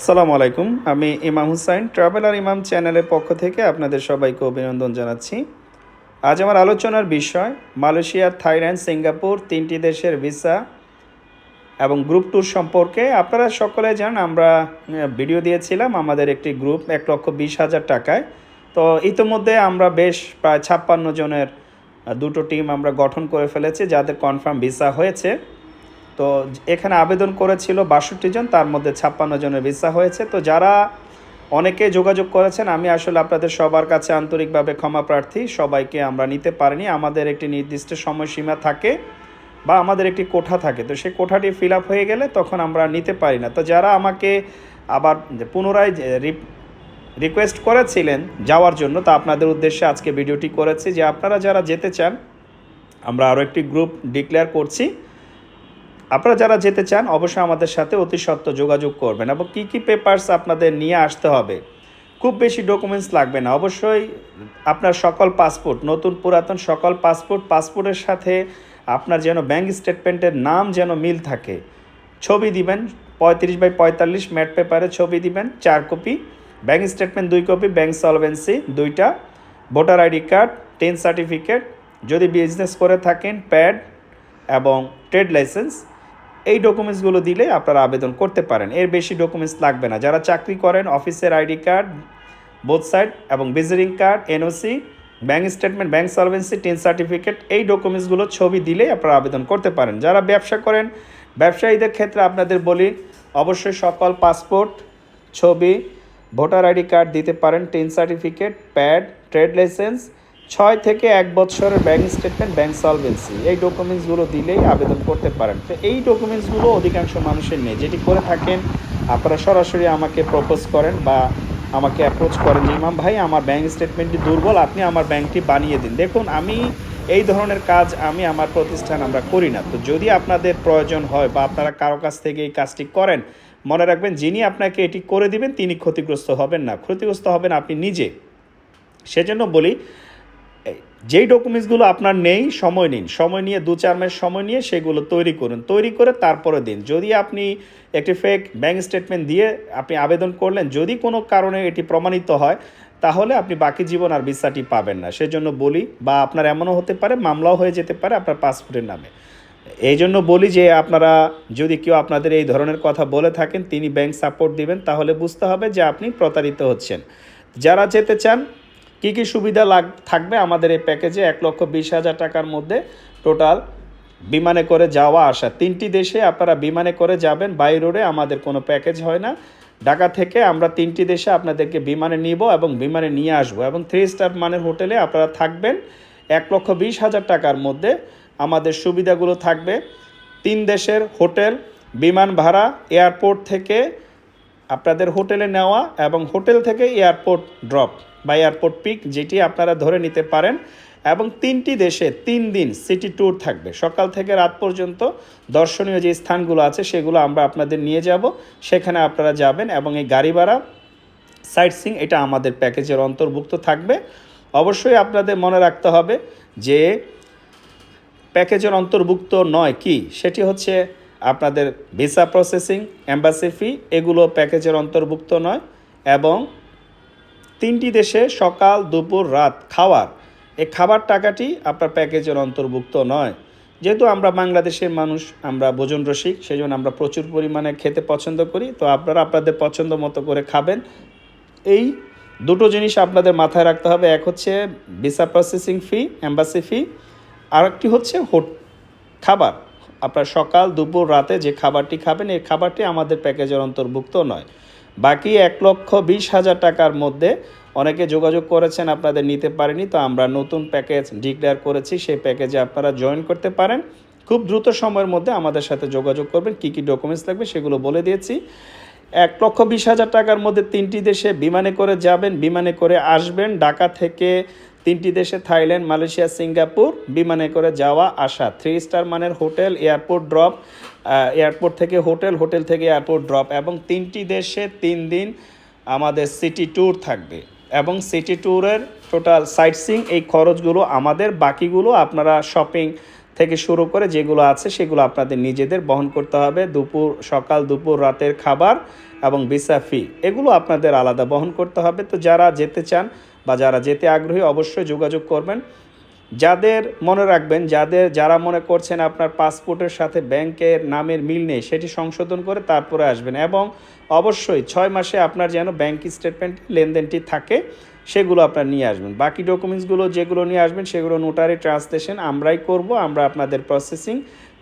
আসসালামু আলাইকুম। আমি ইমাম হুসাইন, ট্রাভেলার ইমাম চ্যানেলের পক্ষ থেকে আপনাদের সবাইকে অভিনন্দন জানাচ্ছি। আজ আমার আলোচনার বিষয়, মালয়েশিয়া, থাইল্যান্ড, সিঙ্গাপুর তিনটি দেশের ভিসা এবং গ্রুপ ট্যুর সম্পর্কে। আপনারা সকলে জান আমরা ভিডিও দিয়েছিলাম, আমাদের একটি গ্রুপ এক লক্ষ বিশ হাজার টাকায়। তো ইতিমধ্যে আমরা বেশ প্রায় ছাপ্পান্ন জনের দুটো টিম আমরা গঠন করে ফেলেছি, যাদের কনফার্ম ভিসা হয়েছে। তো এখানে আবেদন করেছিল বাষট্টি জন, তার মধ্যে ছাপ্পান্ন জনের ভিসা হয়েছে। তো যারা অনেকে যোগাযোগ করেছেন, আমি আসলে আপনাদের সবার কাছে আন্তরিকভাবে ক্ষমা প্রার্থী, সবাইকে আমরা নিতে পারিনি। আমাদের একটি নির্দিষ্ট সময়সীমা থাকে বা আমাদের একটি কোঠা থাকে। তো সেই কোঠাটি ফিল আপ হয়ে গেলে তখন আমরা নিতে পারি না। তো যারা আমাকে আবার পুনরায় রিকোয়েস্ট করেছিলেন যাওয়ার জন্য, তা আপনাদের উদ্দেশ্যে আজকে ভিডিওটি করেছি। যে আপনারা যারা যেতে চান, আমরা আরও একটি গ্রুপ ডিক্লেয়ার করছি। আপনারা যারা যেতে চান, অবশ্যই আমাদের সাথে অতি সত্ত্ব যোগাযোগ করবেন এবং কী কী পেপারস আপনাদের নিয়ে আসতে হবে, খুব বেশি ডকুমেন্টস লাগবে না। অবশ্যই আপনার সকল পাসপোর্ট নতুন পুরাতন সকল পাসপোর্ট পাসপোর্টের সাথে আপনার যেন ব্যাংক স্টেটমেন্টের নাম যেন মিল থাকে। ছবি দিবেন, পঁয়ত্রিশ বাই পঁয়তাল্লিশ ম্যাট পেপারে ছবি দিবেন, চার কপি ব্যাংক স্টেটমেন্ট দুই কপি ব্যাংক সলভেন্সি দুইটা voter ID card ten certificate যদি বিজনেস করে থাকেন প্যাড এবং ট্রেড লাইসেন্স এই ডকুমেন্টসগুলো দিলে আপনারা আবেদন করতে পারেন। এর বেশি ডকুমেন্টস লাগবে না। যারা চাকরি করেন, অফিসের আইডি কার্ড বোথ সাইড এবং visiting card NOC bank statement bank solvency ten certificate এই ডকুমেন্টসগুলো ছবি দিলে আপনারা আবেদন করতে পারেন। যারা ব্যবসা করেন, ব্যবসায়ীদের ক্ষেত্রে আপনাদের বলি, অবশ্যই সকল পাসপোর্ট ছবি ভোটার আইডি কার্ড দিতে পারেন ten certificate pad trade licence ছয় থেকে এক বছরের ব্যাংক স্টেটমেন্ট ব্যাংক সলভেন্সি এই ডকুমেন্টসগুলো দিলেই আবেদন করতে পারেন। তো এই ডকুমেন্টসগুলো অধিকাংশ মানুষের নেই যেটি করে থাকেন। আপনারা সরাসরি আমাকে প্রপোজ করেন বা আমাকে অ্যাপ্রোচ করেন যে, ইমাম ভাই, আমার ব্যাংক স্টেটমেন্টটি দুর্বল, আপনি আমার ব্যাংকটি বানিয়ে দিন। দেখুন, আমি এই ধরনের কাজ আমি আমার প্রতিষ্ঠান আমরা করি না। তো যদি আপনাদের প্রয়োজন হয় বা আপনারা কারও কাছ থেকে এই কাজটি করেন, মনে রাখবেন যিনি আপনাকে এটি করে দিবেন, তিনি ক্ষতিগ্রস্ত হবেন না। ক্ষতিগ্রস্ত হবেন আপনি নিজে। সেজন্য বলি যেই ডকুমেন্টসগুলো আপনার নেই, সময় নিন। সময় নিয়ে, দু চার মাস সময় নিয়ে সেগুলো তৈরি করুন। তৈরি করে তারপরে দিন। যদি আপনি একটি ফেক ব্যাংক স্টেটমেন্ট দিয়ে আপনি আবেদন করলেন, যদি কোনো কারণে এটি প্রমাণিত হয়, তাহলে আপনি বাকি জীবন আর ভিসাটি পাবেন না। সেজন্য বলি, বা আপনার এমনও হতে পারে, মামলাও হয়ে যেতে পারে আপনার পাসপোর্টের নামে। এই জন্য বলি যে আপনারা, যদি কেউ আপনাদের এই ধরনের কথা বলে থাকেন, তিনি ব্যাংক সাপোর্ট দিবেন, তাহলে বুঝতে হবে যে আপনি প্রতারিত হচ্ছেন। যারা যেতে চান কী কী সুবিধা লাগ, থাকবে আমাদের এই প্যাকেজে এক লক্ষ বিশ হাজার টাকার মধ্যে টোটাল বিমানে করে যাওয়া আসা। তিনটি দেশে আপনারা বিমানে করে যাবেন বাই রোডে আমাদের কোনো প্যাকেজ হয় না। ঢাকা থেকে আমরা তিনটি দেশে আপনাদেরকে বিমানে নিব এবং বিমানে নিয়ে আসব এবং থ্রি স্টার মানের হোটেলে আপনারা থাকবেন। এক লক্ষ বিশ হাজার টাকার মধ্যে আমাদের সুবিধাগুলো থাকবে। তিন দেশের হোটেল, বিমান ভাড়া এয়ারপোর্ট থেকে আপনাদের হোটেলে নেওয়া এবং হোটেল থেকে এয়ারপোর্ট ড্রপ বা এয়ারপোর্ট পিক যেটি আপনারা ধরে নিতে পারেন এবং তিনটি দেশে তিন দিন সিটি ট্যুর থাকবে। সকাল থেকে রাত পর্যন্ত দর্শনীয় যে স্থানগুলো আছে সেগুলো আমরা আপনাদের নিয়ে যাব। সেখানে আপনারা যাবেন এবং এই গাড়ি ভাড়া সাইট সিং এটা আমাদের প্যাকেজের অন্তর্ভুক্ত থাকবে। অবশ্যই আপনাদের মনে রাখতে হবে যে প্যাকেজের অন্তর্ভুক্ত নয় কি? সেটি হচ্ছে আপনাদের ভিসা প্রসেসিং অ্যাম্বাসি ফি, এগুলো প্যাকেজের অন্তর্ভুক্ত নয় এবং তিনটি দেশে সকাল, দুপুর, রাত খাওয়ার। এই খাবার টাকাটি আপনার প্যাকেজের অন্তর্ভুক্ত নয়। যেহেতু আমরা বাংলাদেশের মানুষ, আমরা ভোজন রসিক সেই জন্য আমরা প্রচুর পরিমাণে খেতে পছন্দ করি। তো আপনারা আপনাদের পছন্দ মতো করে খাবেন। এই দুটো জিনিস আপনাদের মাথায় রাখতে হবে। এক হচ্ছে visa processing fee embassy fee. আর একটি হচ্ছে হোট, খাবার। আপনার সকাল, দুপুর, রাতে যে খাবারটি খাবেন, এই খাবারটি আমাদের প্যাকেজের অন্তর্ভুক্ত নয়। বাকি এক লক্ষ বিশ হাজার টাকার মধ্যে অনেকে যোগাযোগ করেছেন, আপনাদের নিতে পারেনি, তো আমরা নতুন প্যাকেজ ডিক্লেয়ার করেছি, সেই প্যাকেজে আপনারা জয়েন করতে পারেন। খুব দ্রুত সময়ের মধ্যে আমাদের সাথে যোগাযোগ করবেন, কী কী ডকুমেন্টস লাগবে সেগুলো বলে দিয়েছি। এক লক্ষ বিশ হাজার টাকার মধ্যে তিনটি দেশে বিমানে করে যাবেন, বিমানে করে আসবেন। ঢাকা থেকে তিনটি দেশে থাইল্যান্ড, মালয়েশিয়া, সিঙ্গাপুর বিমানে করে যাওয়া আসা। থ্রি স্টার মানের হোটেল, এয়ারপোর্ট ড্রপ এয়ারপোর্ট থেকে হোটেল হোটেল থেকে এয়ারপোর্ট ড্রপ এবং তিনটি দেশে তিন দিন আমাদের সিটি ট্যুর থাকবে এবং সিটি ট্যুরের টোটাল সাইট সিং এই খরচগুলো আমাদের, বাকিগুলো আপনারা শপিং থেকে শুরু করে যেগুলো আছে সেগুলো আপনাদের নিজেদের বহন করতে হবে। দুপুর, সকাল, দুপুর, রাতের খাবার এবং ভিসা ফি, এগুলো আপনাদের আলাদা বহন করতে হবে। তো যারা যেতে চান বা যারা যেতে আগ্রহী অবশ্যই যোগাযোগ করবেন। যাদের মনে রাখবেন, যাদের, যারা মনে করছেন আপনার পাসপোর্টের সাথে ব্যাংকের নামের মিল নেই, সেটি সংশোধন করে তারপরে আসবেন এবং অবশ্যই ছয় মাসে আপনার যেন ব্যাংক স্টেটমেন্ট লেনদেনটি থাকে, সেগুলো আপনার নিয়ে আসবেন। বাকি ডকুমেন্টসগুলো যেগুলো নিয়ে আসবেন, সেগুলো নোটারি ট্রান্সলেশন আমরাই করব, আমরা আপনাদের প্রসেসিং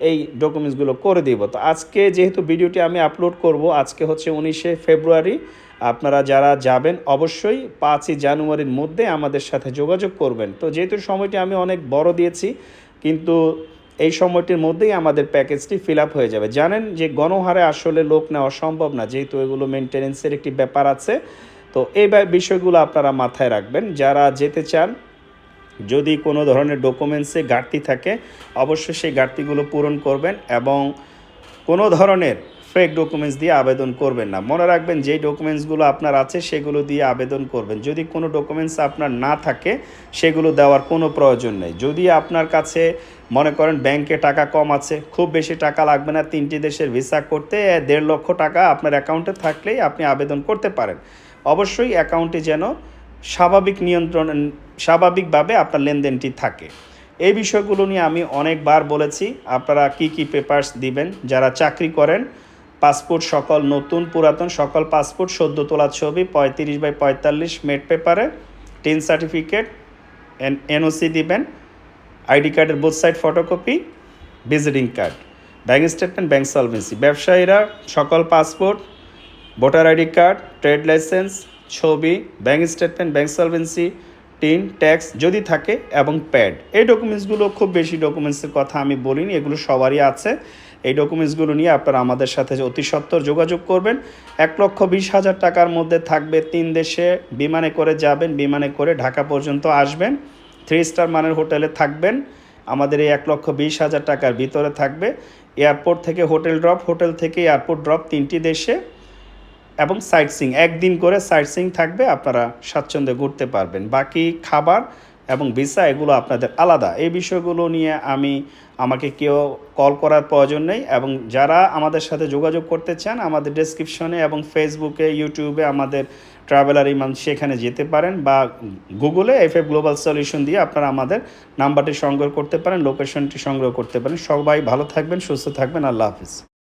এই ডকুমেন্টসগুলো করে দিব। তো আজকে যেহেতু ভিডিওটি আমি আপলোড করব, আজকে হচ্ছে উনিশে ফেব্রুয়ারি আপনারা যারা যাবেন, অবশ্যই পাঁচই জানুয়ারির মধ্যে আমাদের সাথে যোগাযোগ করবেন। তো যেহেতু সময়টি আমি অনেক বড় দিয়েছি, কিন্তু এই সময়টির মধ্যেই আমাদের প্যাকেজটি ফিল আপ হয়ে যাবে। জানেন যে গণহারে আসলে লোক নেওয়া সম্ভব না, যেহেতু এগুলো মেনটেনেন্সের একটি ব্যাপার আছে। তো এই বিষয়গুলো আপনারা মাথায় রাখবেন। যারা যেতে চান, যদি কোনো ধরনের ডকুমেন্টসে ঘাটতি থাকে, অবশ্যই সেই ঘাটতিগুলো পূরণ করবেন এবং কোনো ধরনের ফেক ডকুমেন্টস দিয়ে আবেদন করবেন না। মনে রাখবেন যেই ডকুমেন্টসগুলো আপনার আছে, সেগুলো দিয়ে আবেদন করবেন। যদি কোনো ডকুমেন্টস আপনার না থাকে, সেগুলো দেওয়ার কোনো প্রয়োজন নেই। যদি আপনার কাছে, মনে করেন ব্যাংকে টাকা কম আছে, খুব বেশি টাকা লাগবে না তিনটি দেশের ভিসা করতে, দেড় লক্ষ টাকা আপনার অ্যাকাউন্টে থাকলেই আপনি আবেদন করতে পারেন। অবশ্যই অ্যাকাউন্টে যেন স্বাভাবিক নিয়ন্ত্রণ, স্বাভাবিকভাবে আপনার লেনদেনটি থাকে। এই বিষয়গুলো নিয়ে আমি অনেকবার বলেছি, আপনারা কি কি পেপারস দিবেন, যারা চাকরি করেন পাসপোর্ট সকল নতুন, পুরাতন, সকল পাসপোর্ট, সদ্য তোলা ছবি, পঁয়ত্রিশ বাই পঁয়তাল্লিশ মেট পেপারে, টেন সার্টিফিকেট এনওসি দিবেন, আইডি কার্ডের both side photocopy visiting card bank statement bank solvency ব্যবসায়ীরা সকল passport voter ID card trade licence ছবি bank statement bank solvency TIN tax যদি থাকে এবং প্যাড এই ডকুমেন্টসগুলো খুব বেশি ডকুমেন্টসের কথা আমি বলিনি, এগুলো সবারই আছে। এই ডকুমেন্টসগুলো নিয়ে আপনারা আমাদের সাথে অতি সত্বর যোগাযোগ করবেন, এক লক্ষ বিশ হাজার টাকার মধ্যে থাকবে তিন দেশে বিমানে করে যাবেন, বিমানে করে ঢাকা পর্যন্ত আসবেন থ্রি স্টার মানের হোটেলে থাকবেন, আমাদের এই এক লক্ষ বিশ হাজার টাকার ভিতরে থাকবে এয়ারপোর্ট থেকে হোটেল ড্রপ হোটেল থেকে এয়ারপোর্ট ড্রপ তিনটি দেশে, এবং সাইট সিং একদিন করে সাইট সিং থাকবে, আপনারা স্বাচ্ছন্দ্যে ঘুরতে পারবেন। বাকি খাবার এবং ভিসা এগুলো আপনাদের আলাদা। এই বিষয়গুলো নিয়ে আমি, আমাকে কেউ কল করার প্রয়োজন নেই এবং যারা আমাদের সাথে যোগাযোগ করতে চান, আমাদের ডেসক্রিপশনে এবং ফেসবুকে ইউটিউবে আমাদের ট্রাভেলার ইমান সেখানে যেতে পারেন বা গুগলে এফ এফ গ্লোবাল সলিউশন দিয়ে আপনারা আমাদের নাম্বারটি সংগ্রহ করতে পারেন লোকেশনটি সংগ্রহ করতে পারেন। সবাই ভালো থাকবেন, সুস্থ থাকবেন। আল্লাহ হাফিজ।